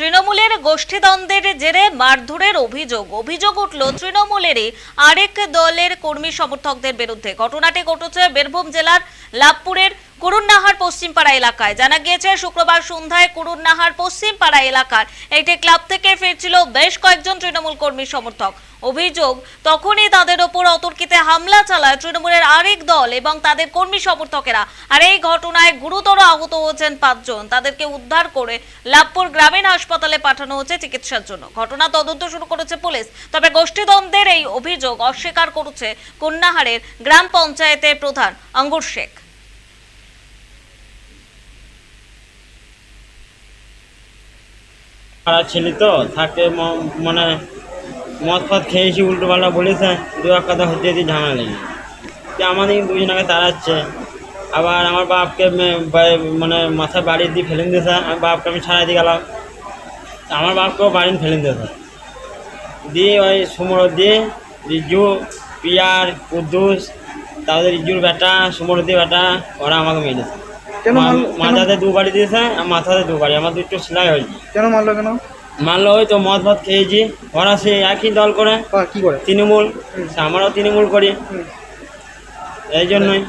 তৃণমূলের গোষ্ঠীদ্বন্দ্বের জেরে মারধরের অভিযোগ। অভিযোগ উঠল, তৃণমূলেরই আরেক দলের কর্মী সমর্থকদের বিরুদ্ধে। ঘটনাটি ঘটেছে বীরভূম জেলার লাভপুরের কুরুন্নাহার পশ্চিমপাড়া এলাকায়। জানা গিয়েছে, শুক্রবার সন্ধ্যায় কুরুন্নাহার পশ্চিমপাড়া এলাকার একটি ক্লাব থেকে ফিরছিল বেশ কয়েকজন তৃণমূল কর্মী সমর্থক। অভিযোগ, তখনই তাদের অতর্কিতে হামলা চালায় তৃণমূলের আরেক দল এবং তাদের কর্মী সমর্থকেরা। আর এই ঘটনায় গুরুতর আহত হয়েছেন পাঁচজন। তাদেরকে উদ্ধার করে লাভপুর গ্রামীণ হাসপাতালে পাঠানো হচ্ছে চিকিৎসার জন্য। ঘটনা তদন্ত শুরু করেছে পুলিশ। তবে গোষ্ঠীদ্বন্দ্বের এই অভিযোগ অস্বীকার করেছে কন্যাহারের গ্রাম পঞ্চায়েতের প্রধান আঙ্গুর শেখ। ছেলে তো, থাকে মানে মদ ফদ খেয়েছি উল্টো পাল্টা বলেছে দু এক কথা হতে দিয়ে ঝামেলা লেগে তো আমাদের দুজনকে তাড়াচ্ছে। আবার আমার বাপকে মানে মাথায় বাড়ি দিয়ে ফেলে দিয়েছে আমি বাপকে আমি ছাড়াই দিয়ে গেলাম। আমার বাপকেও বাড়ি ফেলে দিয়েছে দিয়ে ওই সুমর দিয়ে রিজু পিয়ার কুদ্দুস তাদের রিজুর বেটা সুমর দিয়ে বেটা ওরা আমাকে মেরেছে। মা- মাথাতে দু বাড়ি দিয়েছে আর মাথাতে দু বাড়ি। আমার দুটো সেলাই হয়েছে। কেন মারলো কেন? মানলো হয়তো মদ ভাত খেয়েছি ওরা সে একই দল করে কি করে? তৃণমূল আমরাও তৃণমূল করি। এই জন্যই।